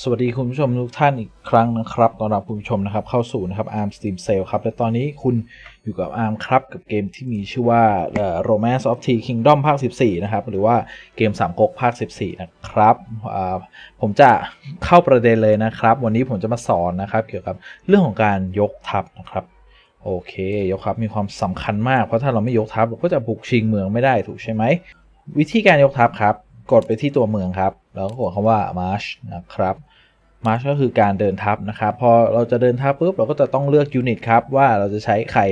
สวัสดีคุณผู้ชมทุกท่านอีกครั้งนะครับต้อนรับคุณผู้ชมนะครับเข้าสู่นะครับ ARM Steam Sale ครับ และตอนนี้คุณอยู่กับ ARM ครับกับเกมที่มีชื่อว่า Romance of Tea Kingdom ภาค 14 นะครับ หรือว่าเกมสามก๊กภาค 14 นะครับ ผมจะเข้าประเด็นเลยนะครับ วันนี้ผมจะมาสอนนะครับ เกี่ยวกับเรื่องของการยกทัพนะครับโอเคยกทัพมีความสำคัญมากเพราะถ้าเราไม่ยกทัพเราก็จะบุกชิงเมืองไม่ได้ถูกใช่ไหมวิธีการยกทัพครับ กดไปที่ตัวเมืองครับ แล้วก็กดคำว่า march นะครับ march ก็คือการเดินทัพนะครับ พอเราจะเดินทัพปุ๊บเราก็จะต้องเลือกยูนิตครับ ว่าเราจะใช้ใคร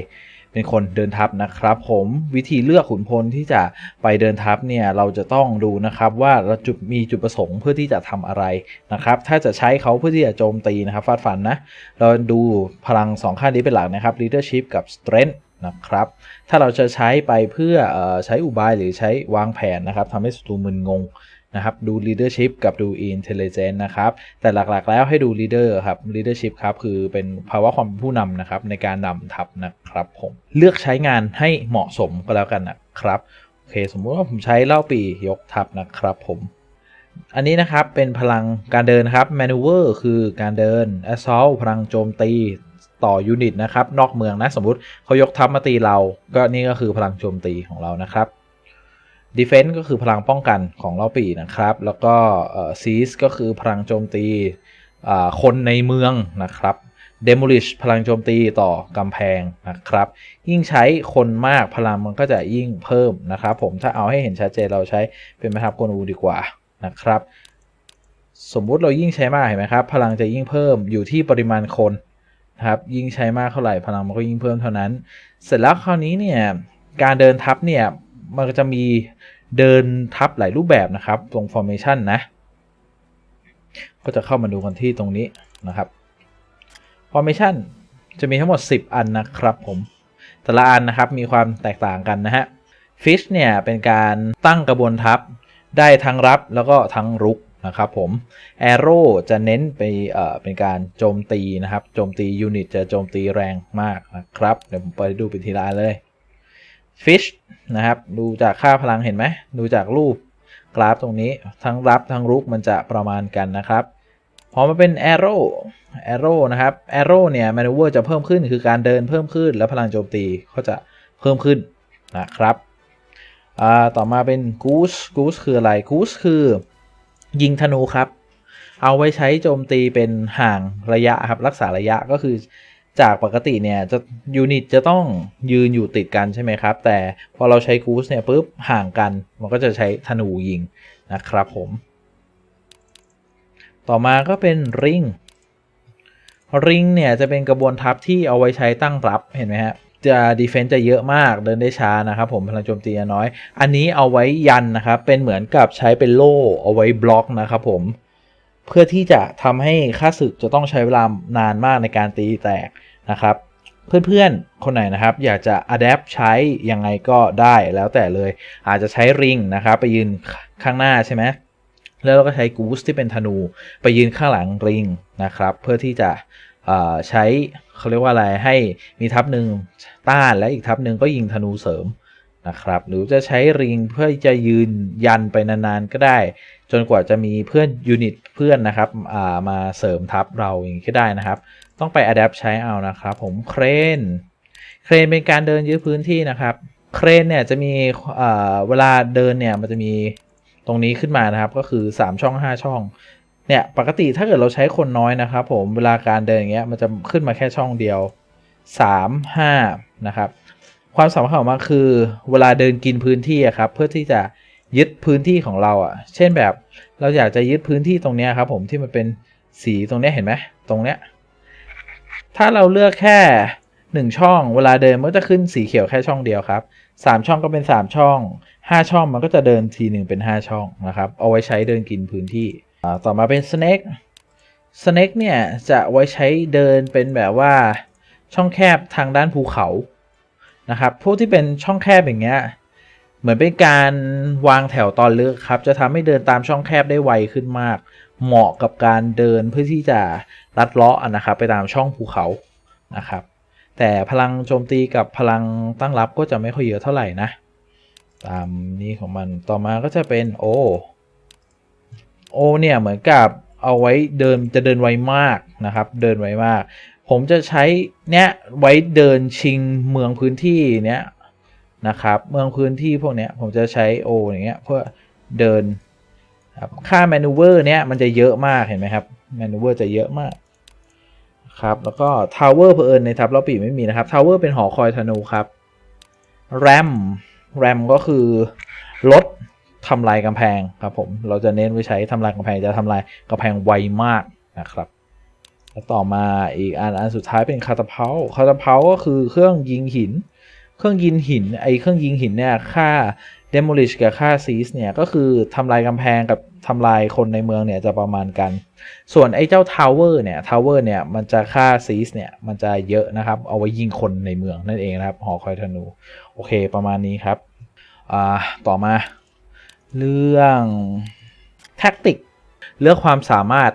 เป็นคนเดินทัพนะครับ ผมวิธีเลือกขุนพลที่จะไปเดินทัพเนี่ยเราจะต้องดูนะครับว่าเราจุดมีจุดประสงค์เพื่อที่จะทำอะไรนะครับ ถ้าจะใช้เขาเพื่อที่จะโจมตีนะครับฟาดฟันนะเราดูพลังสองค่านี้เป็นหลักนะครับ leadership กับ strength นะครับ ถ้าเราจะใช้ไปเพื่ออใช้อุบายหรือใช้วางแผนนะครับทำให้ศัตรูมึนงงนะครับดู leadership กับดู intelligence นะครับ แต่หลักๆแล้วให้ดู leader ครับ leadership ครับคือเป็นภาวะความผู้นำนะครับในการนำทัพนะครับผมเลือกใช้งานให้เหมาะสมก็แล้วกันนะครับโอเค สมมุติว่าผมใช้เล่าปียกทัพนะครับผมอันนี้นะครับเป็นพลังการเดินครับ maneuver คือการเดิน assault พลังโจมตี ต่อยูนิตนะครับนอกเมืองนะสมมุติเขายกทัพมาตีเรา ก็นี่ก็คือพลังโจมตีของเรานะครับ defense ก็คือพลังป้องกันของเราปีนะครับ แล้วก็เอ่อ seize ก็คือพลังโจมตีคนในเมืองนะครับ demolish พลังโจมตีต่อกำแพงนะครับ ยิ่งใช้คนมากพลังมันก็จะยิ่งเพิ่มนะครับ ผมถ้าเอาให้เห็นชัดเจนเราใช้เป็นแม่ทัพกลอูดีกว่านะครับ สมมุติเรายิ่งใช้มากเห็นไหมครับ พลังจะยิ่งเพิ่มอยู่ที่ปริมาณคน ครับยิ่งใช้มากเท่าไหร่พลังมันก็ยิ่งเพิ่มเท่านั้น เสร็จแล้วคราวนี้เนี่ยการเดินทัพเนี่ยมันก็จะมีเดินทัพหลายรูปแบบนะครับตรง formation นะก็จะเข้ามาดูกันที่ตรงนี้นะครับ formation จะมีทั้งหมด 10 อันนะครับผมแต่ละอันนะครับมีความแตกต่างกันนะฮะ fish เนี่ยเป็นการตั้งกระบวนทัพได้ทั้งรับแล้วก็ทั้งรุก นะครับผม arrow จะเน้นไปเอ่อเป็นการโจมตีนะครับ โจมตียูนิตจะโจมตีแรงมากนะครับ เดี๋ยวผมไปดูเป็นทีละเลย fish นะครับ ดูจากค่าพลังเห็นไหม ดูจากรูปกราฟตรงนี้ ทั้งรับทั้งรุกมันจะประมาณกันนะครับ พอมาเป็น arrow arrow นะครับ arrow เนี่ย maneuver จะเพิ่มขึ้น คือการเดินเพิ่มขึ้น แล้วพลังโจมตีก็จะเพิ่มขึ้นนะครับต่อมาเป็น goose goose คืออะไร goose คือ ยิงธนูครับ เอาไว้ใช้โจมตีเป็นห่างระยะครับ รักษาระยะก็คือจากปกติเนี่ยจะยูนิตจะต้องยืนอยู่ติดกันใช่ไหมครับ แต่พอเราใช้กูสเนี่ยปุ๊บห่างกันมันก็จะใช้ธนูยิงนะครับผม ต่อมาก็เป็นริงริงเนี่ยจะเป็นกระบวนทัพที่เอาไว้ใช้ตั้งรับเห็นไหมฮะ จะดีเฟนต์จะเยอะมากเดินได้ช้านะครับผมพลังโจมตีน้อย อันนี้เอาไว้ยันนะครับเป็นเหมือนกับใช้เป็นโล่เอาไว้บล็อกนะครับผมเพื่อที่จะทำให้ค่าศึกจะต้องใช้เวลานานมากในการตีแตกนะครับ เพื่อนๆ คนไหนนะครับ อยากจะ adapt ใช้ยังไงก็ได้แล้วแต่เลย อาจจะใช้ริงนะครับ ไปยืนข้างหน้าใช่ไหมแล้วเราก็ใช้กูสที่เป็นธนู ไปยืนข้างหลังริงนะครับ เพื่อที่จะ ใช้เขาเรียกว่าอะไรให้มีทัพหนึ่งต้านและอีกทัพหนึ่งก็ยิงธนูเสริมนะครับหรือจะใช้ริงเพื่อจะยืนยันไปนานๆก็ได้ จนกว่าจะมีเพื่อนยูนิตเพื่อนนะครับามาเสริมทัพเราอย่างนี้ก็ได้นะครับ ต้องไป adapt ใช้เอานะครับ ผมเครนเครนเป็นการเดินยื้อพื้นที่นะครับ เครนเนี่ยจะมีเอ่อเวลาเดินเนี่ยมันจะมีตรงนี้ขึ้นมานะครับ ก็คือ 3 ช่อง 5 ช่อง เนี่ยปกติถ้าเกิดเราใช้คนน้อยนะครับผมเวลาการเดินอย่างเงี้ยมันจะขึ้นมาแค่ช่องเดียว 3 5 นะครับ ความสำคัญของมันคือเวลาเดินกินพื้นที่ครับเพื่อที่จะยึดพื้นที่ของเราอะ เช่นแบบเราอยากจะยึดพื้นที่ตรงเนี้ยครับผมที่มันเป็นสีตรงเนี้ยเห็นไหมตรงเนี้ยถ้าเราเลือกแค่หนึ่งช่อง เวลาเดินมันก็จะขึ้นสีเขียวแค่ช่องเดียวครับสามช่องก็เป็นสามช่องห้าช่องมันก็จะเดินทีหนึ่งเป็นห้าช่องนะครับเอาไว้ใช้เดินกินพื้นที่ ต่อมาเป็น snake snake เนี่ย จะไว้ใช้เดินเป็นแบบว่าช่องแคบทางด้านภูเขานะครับ พวกที่เป็นช่องแคบอย่างเงี้ย เหมือนเป็นการวางแถวตอนเลือกครับ จะทำให้เดินตามช่องแคบได้ไวขึ้นมาก เหมาะกับการเดินเพื่อที่จะลัดเลาะนะครับ ไปตามช่องภูเขานะครับ แต่พลังโจมตีกับพลังตั้งรับก็จะไม่ค่อยเยอะเท่าไหร่นะ ตามนี้ของมัน ต่อมาก็จะเป็นโอ โอเนี่ยเหมือนกับเอาไว้เดินจะเดินไวมากนะครับ เดินไวมาก ผมจะใช้เนี้ยไว้เดินชิงเมืองพื้นที่เนี้ยนะครับเมืองพื้นที่พวกเนี้ยผมจะใช้โออย่างเงี้ยเพื่อเดินครับค่า maneuver เนี้ยมันจะเยอะมากเห็นไหมครับ maneuver จะเยอะมากครับแล้วก็ tower เพอเอิญในทับล้อปีกไม่มีนะครับ tower เป็นหอคอยธนูครับ ram ram ก็คือลด ทำลายกำแพงครับผม เราจะเน้นไว้ใช้ทำลายกำแพงจะทำลายกำแพงไวมากนะครับแล้วต่อมาอีกอันอันสุดท้ายเป็นคาตาเพาคาตาเพาก็คือเครื่องยิงหิน เครื่องยิงหินไอเครื่องยิงหินเนี่ยค่า demolish กับค่า seize เนี่ยก็คือทำลายกำแพงกับทำลายคนในเมืองเนี่ยจะประมาณกัน ส่วนไอ้เจ้า tower เนี่ย tower เนี่ยมันจะค่า seize เนี่ยมันจะเยอะนะครับ เอาไว้ยิงคนในเมืองนั่นเองนะครับหอคอยธนู โอเคประมาณนี้ครับ อ่า ต่อมา เรื่องแท็กติกเรื่องความสามารถ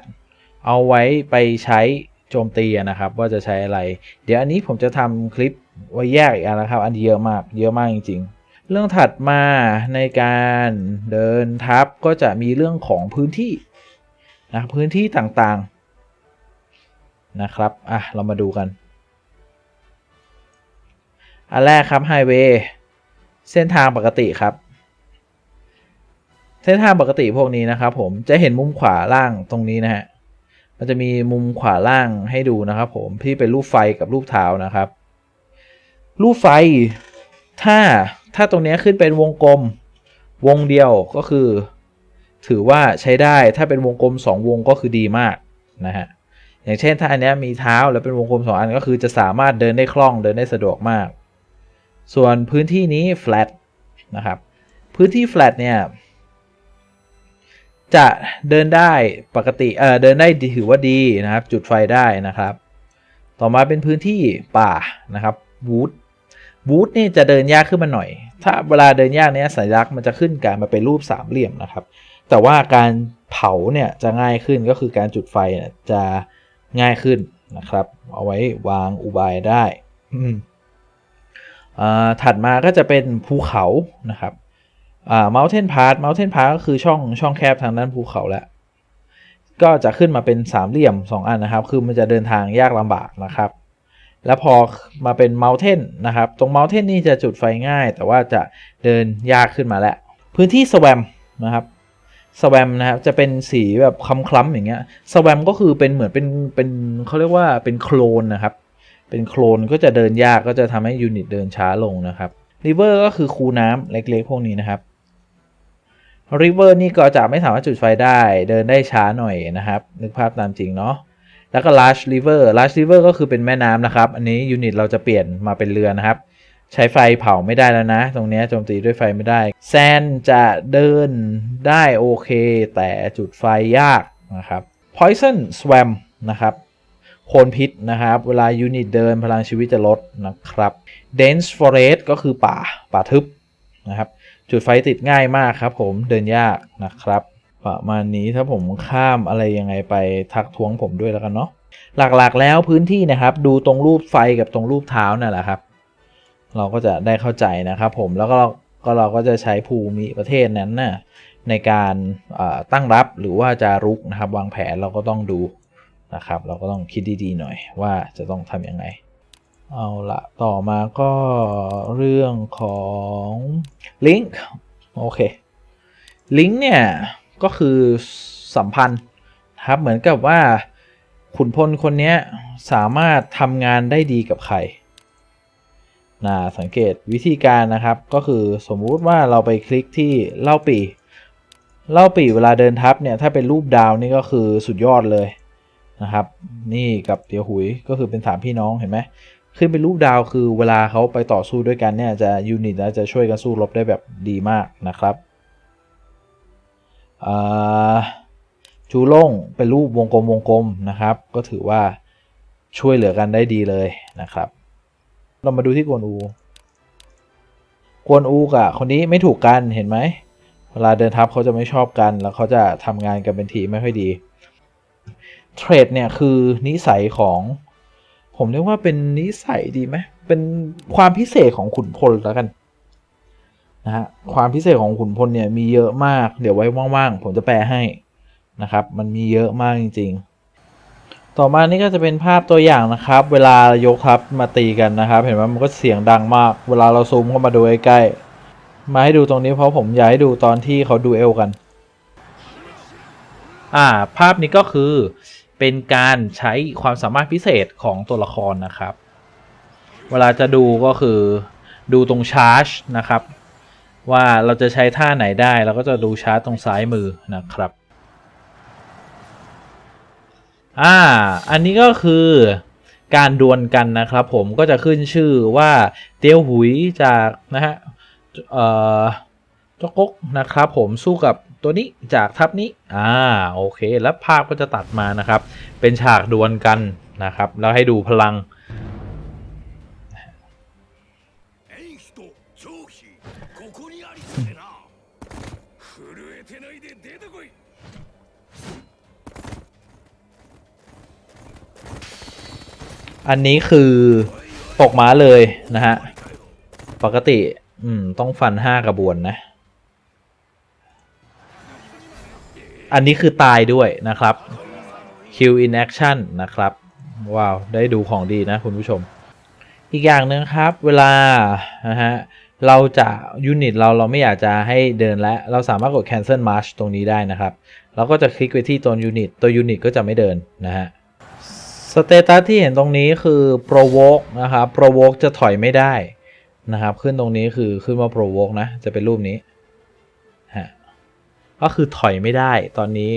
เอาไว้ไปใช้โจมตีนะครับ ว่าจะใช้อะไร เดี๋ยวอันนี้ผมจะทำคลิปไว้แยกอีกอันนะครับ อันเยอะมากเยอะมากจริง ๆ เรื่องถัดมาในการเดินทัพก็จะมีเรื่องของพื้นที่นะพื้นที่ต่างๆนะครับอะเรามาดูกัน อันแรกครับไฮเวย์เส้นทางปกติครับ เส้นทางปกติพวกนี้นะครับผมจะเห็นมุมขวาล่างตรงนี้นะฮะมันจะมีมุมขวาล่างให้ดูนะครับ ผมที่เป็นรูปไฟกับรูปเท้านะครับ รูปไฟถ้าถ้าตรงนี้ขึ้นเป็นวงกลมวงเดียวก็คือ ถือว่าใช้ได้ถ้าเป็นวงกลม 2 วงก็คือดีมากนะฮะอย่างเช่นถ้าอันนี้มีเท้าแล้วเป็นวงกลม 2 อันก็คือจะสามารถเดินได้คล่องเดินได้สะดวกมาก ส่วนพื้นที่นี้ flat นะครับพื้นที่ flat เนี่ย จะเดินได้ปกติเออเดินได้ถือว่าดีนะครับ จุดไฟได้นะครับ ต่อมาเป็นพื้นที่ป่านะครับวูดวูดนี่จะเดินยากขึ้นมาหน่อย ถ้าเวลาเดินยากเนี้ยสัญลักษณ์มันจะขึ้นการมาเป็นรูปสามเหลี่ยมนะครับ แต่ว่าการเผาเนี่ยจะง่ายขึ้นก็คือการจุดไฟจะง่ายขึ้นนะครับ เอาไว้วางอุบายได้ถัดมาก็จะเป็นภูเขานะครับ อ่า mountain pass mountain pass ก็คือช่องช่องแคบทางด้านภูเขาแล้วก็จะขึ้นมาเป็นสามเหลี่ยม 2 อันนะครับ คือมันจะเดินทางยากลำบากนะครับ แล้วพอมาเป็น mountain นะครับ ตรง mountain นี่จะจุดไฟง่าย แต่ว่าจะเดินยากขึ้นมาแล้ว พื้นที่ swam นะครับ swam นะครับจะเป็นสีแบบคล้ำๆอย่างเงี้ย swam ก็คือเป็นเหมือนเป็นเป็นเขาเรียกว่าเป็นโคลนนะครับ เป็นโคลนก็จะเดินยากก็จะทำให้ยูนิตเดินช้าลงนะครับ river ก็คือคูน้ำเล็กๆ พวกนี้นะครับ river นี่ก็จะไม่สามารถจุดไฟได้เดินได้ช้าหน่อยนะครับ นึกภาพตามจริงเนาะแล้วก็ large river large river ก็คือเป็นแม่น้ำนะครับ อันนี้ยูนิตเราจะเปลี่ยนมาเป็นเรือนะครับ ใช้ไฟเผาไม่ได้แล้วนะ ตรงนี้โจมตีด้วยไฟไม่ได้ แซนจะเดินได้โอเค แต่จุดไฟยากนะครับ poison swam นะครับโคนพิษนะครับ เวลายูนิตเดินพลังชีวิตจะลดนะครับ dense forest ก็คือป่าป่าทึบนะครับ จุดไฟติดง่ายมากครับผมเดินยากนะครับ ประมาณนี้ถ้าผมข้ามอะไรยังไงไปทักท้วงผมด้วยแล้วกันเนาะหลักๆแล้วพื้นที่นะครับดูตรงรูปไฟกับตรงรูปเท้านั่นแหละครับ เราก็จะได้เข้าใจนะครับผมแล้วก็เราก็เราก็จะใช้ภูมิประเทศนั้นนะ่ะในการตั้งรับหรือว่าจะรุกนะครับ วางแผนเราก็ต้องดูนะครับ เราก็ต้องคิดดีๆหน่อยว่าจะต้องทำยังไง เอาละต่อมาก็เรื่องของลิงก์โอเคลิงก์เนี่ย ก็คือสัมพันธ์ครับเหมือนกับว่าขุนพลคนนี้สามารถทำงานได้ดีกับใครนะสังเกตวิธีการนะครับก็คือสมมุติว่าเราไปคลิกที่เล่าปีเล่าปีเวลาเดินทับเนี่ยถ้าเป็นรูปดาวนี่ก็คือสุดยอดเลยนะครับ นี่กับเตียวหุยก็คือเป็นสามพี่น้องเห็นไหม ขึ้นเป็นรูปดาวคือเวลาเขาไปต่อสู้ด้วยกันเนี่ยจะยูนิตแล้วจะช่วยกันสู้รบได้แบบดีมากนะครับจูโล่งเป็นรูปวงกลมวงกลมนะครับ ก็ถือว่าช่วยเหลือกันได้ดีเลยนะครับ เรามาดูที่กวนอูกวนอูกับคนนี้ไม่ถูกกันเห็นไหมเวลาเดินทัพเขาจะไม่ชอบกัน แล้วเขาจะทำงานกันเป็นทีไม่ค่อยดีเทรดเนี่ยคือนิสัยของ ผมเรียกว่าเป็นนิสัยดีไหมเป็นความพิเศษของขุนพลแล้วกันนะฮะความพิเศษของขุนพลเนี่ยมีเยอะมาก เดี๋ยวไว้ว่างๆผมจะแปลให้นะครับ มันมีเยอะมากจริง ๆ ต่อมานี่ก็จะเป็นภาพตัวอย่างนะครับ เวลายกทัพมาตีกันนะครับ เห็นไหมมันก็เสียงดังมาก เวลาเราซูมเข้ามาดูใกล้ๆมาให้ดูตรงนี้เพราะผมอยากให้ดูตอนที่เขาดูเอลกัน อ่า ภาพนี้ก็คือ เป็นการใช้ความสามารถพิเศษของตัวละครนะครับ เวลาจะดูก็คือดูตรงชาร์จนะครับ ว่าเราจะใช้ท่าไหนได้เราก็จะดูชาร์จตรงซ้ายมือนะครับอ่าอันนี้ก็คือการดวลกันนะครับผมก็จะขึ้นชื่อว่าเตียวหุยจากนะฮะเอ่อจ้ากกนะครับผมสู้กับ ตัวนี้จากทับนี้ อ่า โอเค แล้วภาพก็จะตัดมานะครับ เป็นฉากดวลกันนะครับ แล้วให้ดูพลัง อันนี้คือตกม้าเลยนะฮะ ปกติ อืม ต้องฟันห้ากระบวนนะ อันนี้คือตายด้วยนะครับ Q in action นะครับ ว้าว ได้ดูของดีนะคุณผู้ชม อีกอย่างหนึ่งครับ เวลานะฮะเราจะยูนิตเราเราไม่อยากจะให้เดินแล้ว เราสามารถกด cancel march ตรงนี้ได้นะครับเราก็จะคลิกไปที่ตัวยูนิตตัวยูนิตก็จะไม่เดินนะฮะสเตตัสที่เห็นตรงนี้คือ provoke นะครับ provoke จะถอยไม่ได้นะครับ ขึ้นตรงนี้คือขึ้นว่า provoke นะ จะเป็นรูปนี้ ก็คือถอยไม่ได้ตอนนี้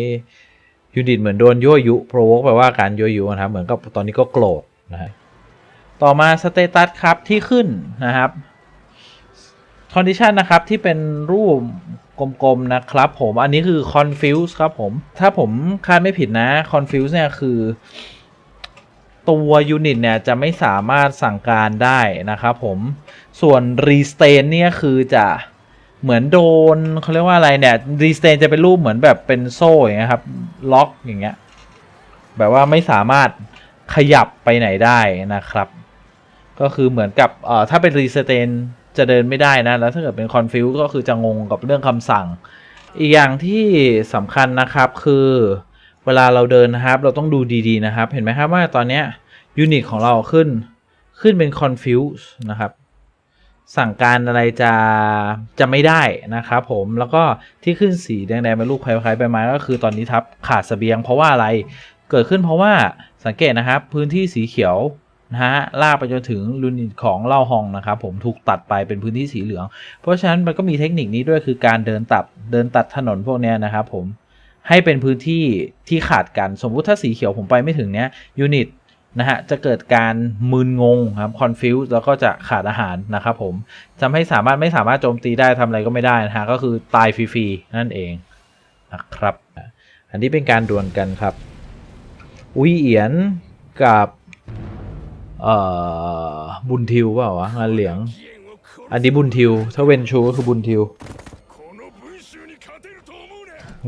ยูนิตเหมือนโดนยั่วยุ provoke แปลว่าการยั่วยุนะครับ เหมือนกับตอนนี้ก็โกรธนะฮะต่อมาสเตตัสครับที่ขึ้นนะครับ condition นะครับที่เป็นรูปกลมๆนะครับผมอันนี้คือ confuse ครับผม ถ้าผมคาดไม่ผิดนะ confuse เนี่ยคือ ตัวยูนิตเนี่ยจะไม่สามารถสั่งการได้นะครับผมส่วน restain เนี่ยคือจะ เหมือนโดนเขาเรียกว่าอะไรเนี่ย restain จะเป็นรูปเหมือนแบบเป็นโซ่อย่างเงี้ยครับ ล็อกอย่างเงี้ย แบบว่าไม่สามารถขยับไปไหนได้นะครับ ก็คือเหมือนกับเอ่อถ้าเป็น restain จะเดินไม่ได้นะ แล้วถ้าเกิดเป็น confuse ก็คือจะงงกับเรื่องคำสั่ง อีกอย่างที่สำคัญนะครับคือเวลาเราเดินนะครับ เราต้องดูดีๆนะครับ เห็นไหมครับว่าตอนเนี้ยยูนิตของเราขึ้นขึ้นเป็น confuse นะครับ สั่งการอะไรจะจะไม่ได้นะครับผมแล้วก็ที่ขึ้นสีแดงๆเป็นลูกคล้ายๆใบไม้ก็คือตอนนี้ทับขาดเสบียงเพราะว่าอะไรเกิดขึ้นเพราะว่าสังเกตนะครับพื้นที่สีเขียวนะฮะลากไปจนถึงยูนิตของเล่าฮองนะครับผมถูกตัดไปเป็นพื้นที่สีเหลือง เพราะฉะนั้นมันก็มีเทคนิคนี้ด้วยคือการเดินตัดเดินตัดถนนพวกเนี้ยนะครับผมให้เป็นพื้นที่ที่ขาดกันสมมุติถ้าสีเขียวผมไปไม่ถึงเนี้ยยูนิต นะฮะจะเกิดการมึนงงครับคอนฟิวส์แล้วก็จะขาดอาหารนะครับผมทำให้สามารถไม่สามารถโจมตีได้ทำอะไรก็ไม่ได้นะฮะก็คือตายฟรีๆนั่นเองนะครับ อันนี้เป็นการดวลกันครับ อุยเอียนกับเอ่อบุญทิวเปล่าวะงานเหลียง อันนี้บุญทิว ถ้าเวนชูก็คือบุญทิว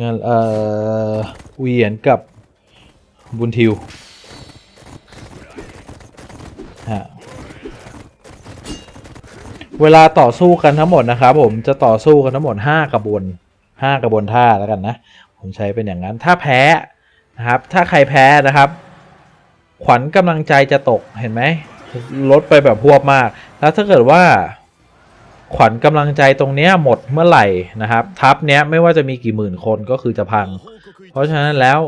งานเอ่ออุยเอียนกับบุญทิว เวลาต่อสู้กันทั้งหมดนะครับผมจะต่อสู้กันทั้งหมด 5 กระบวน5กระบวนท่าแล้วกันนะ ผมใช้เป็นอย่างนั้น ถ้าแพ้นะครับ ถ้าใครแพ้นะครับ ขวัญกำลังใจจะตกเห็นไหมลดไปแบบพวบมาก แล้วถ้าเกิดว่า ขวัญกำลังใจตรงเนี้ยหมดเมื่อไหร่นะครับ ทัพเนี้ยไม่ว่าจะมีกี่หมื่นคนก็คือจะพัง เพราะฉะนั้นแล้ว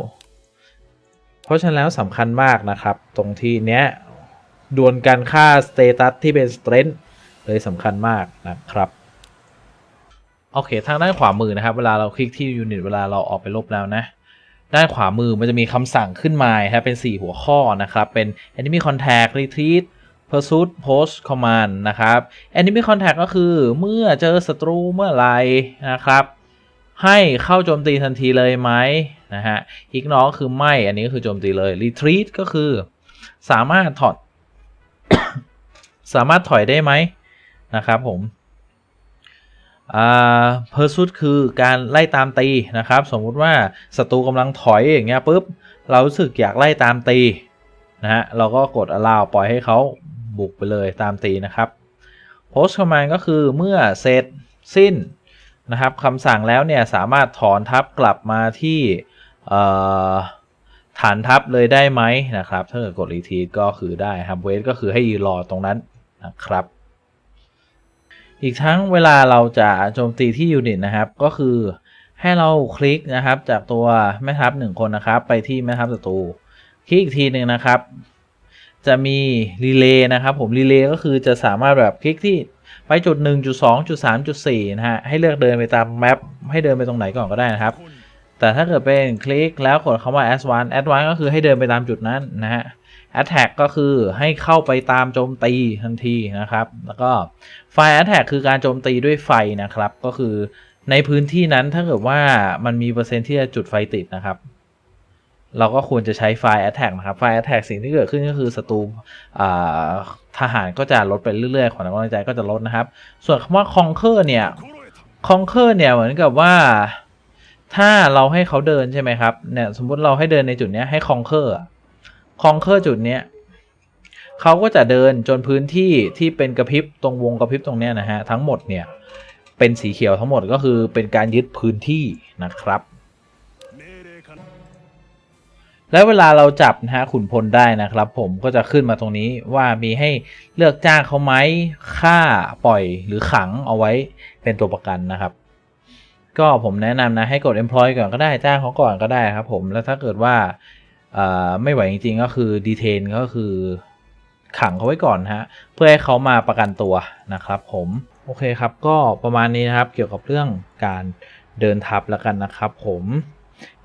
เพราะฉะนั้นแล้วสำคัญมากนะครับ ตรงที่เนี้ยดวลการค่าสเตตัสที่เป็นสเตรน h เลยสำคัญมากนะครับโอเคทางด้านขวามือนะครับ เวลาเราคลิกที่ยูนิตเวลาเราออกไปลบแล้วนะด้านขวามือมันจะมีคำสั่งขึ้นมาครับเป็น 4 หัวข้อนะครับ เป็น enemy contact retreat pursuit post command นะครับ enemy contact ก็คือเมื่อเจอศัตรูเมื่อไหรนะครับ ให้เข้าโจมตีทันทีเลยไหมนะฮะ ignore คือไม่ อันนี้ก็คือโจมตีเลย retreat ก็คือ สามารถถอด สามารถถอยได้ไหม นะครับผมอ่า pursuit คือการไล่ตามตีนะครับ สมมุติว่าศัตรูกำลังถอยอย่างเงี้ยปุ๊บเรารู้สึกอยากไล่ตามตีนะฮะเราก็กด allow ปล่อยให้เขาบุกไปเลยตามตีนะครับ post command ก็คือเมื่อเสร็จสิ้นนะครับคำสั่งแล้วเนี่ยสามารถถอนทัพกลับมาที่ฐานทัพเลยได้ไหมนะครับ ถ้าเกิดกดรีทีก็คือได้ครับเวทก็คือให้ยืนรอตรงนั้นนะครับ อีกทั้งเวลาเราจะโจมตีที่ยูนิตนะครับ ก็คือให้เราคลิกนะครับ จากตัวแม่ทัพหนึ่งคนนะครับ ไปที่แม่ทัพศัตรูคลิกอีกทีหนึ่งนะครับ จะมีรีเลย์นะครับ ผมรีเลย์ก็คือจะสามารถแบบคลิกที่ไปจุด1จุด2จุด3จุด4นะฮะให้เลือกเดินไปตามแมปให้เดินไปตรงไหนก่อนก็ได้นะครับ แต่ถ้าเกิดเป็นคลิกแล้วกดคำว่า advance advance ก็คือให้เดินไปตามจุดนั้นนะฮะ Attack ก็คือให้เข้าไปตามโจมตีทันทีนะครับ แล้วก็ Fire Attack คือการโจมตีด้วยไฟนะครับ ก็คือในพื้นที่นั้นถ้าเกิดว่ามันมีเปอร์เซ็นที่จะจุดไฟติดนะครับ เราก็ควรจะใช้ไฟ Attack นะครับไฟ Attack สิ่งที่เกิดขึ้นก็คือศัตรูทหารก็จะลดไปเรื่อยๆ ของกำลังใจก็จะลดนะครับ ส่วนคำว่า Conquer เนี่ย Conquer เนี่ยเหมือนกับว่าถ้าเราให้เขาเดินใช่ไหมครับเนี่ยสมมติเราให้เดินในจุดนี้ให้ Conquer คองเคอร์จุดเนี้ยเขาก็จะเดินจนพื้นที่ที่เป็นกระพริบตรงวงกระพริบตรงเนี้ยนะฮะทั้งหมดเนี่ยเป็นสีเขียวทั้งหมดก็คือเป็นการยึดพื้นที่นะครับ และเวลาเราจับนะฮะขุนพลได้นะครับ ผมก็จะขึ้นมาตรงนี้ว่ามีให้เลือกจ้างเขาไหมฆ่าปล่อยหรือขังเอาไว้เป็นตัวประกันนะครับก็ผมแนะนำนะให้กด employ ก่อนก็ได้จ้างเขาก่อนก็ได้ครับผมแล้วถ้าเกิดว่า ไม่ไหวจริงๆก็คือ detain ก็คือขังเขาไว้ก่อนนะฮะเพื่อให้เขามาประกันตัวนะครับผมโอเคครับก็ประมาณนี้นะครับเกี่ยวกับเรื่องการเดินทัพแล้วกันนะครับผม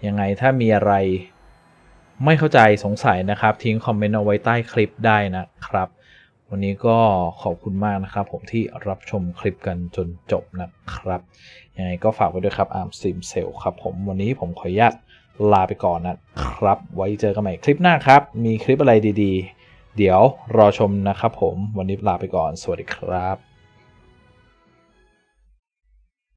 ยังไงถ้ามีอะไรไม่เข้าใจสงสัยนะครับ ทิ้งคอมเมนต์เอาไว้ใต้คลิปได้นะครับ วันนี้ก็ขอบคุณมากนะครับผมที่รับชมคลิปกันจนจบนะครับยังไงก็ฝากไว้ด้วยครับอาร์มซิมเซลครับผมวันนี้ผมขออนุญาต ลาไปก่อนนะครับ ไว้เจอกันใหม่คลิปหน้าครับ มีคลิปอะไรดีๆ เดี๋ยวรอชมนะครับผมวันนี้ลาไปก่อน สวัสดีครับ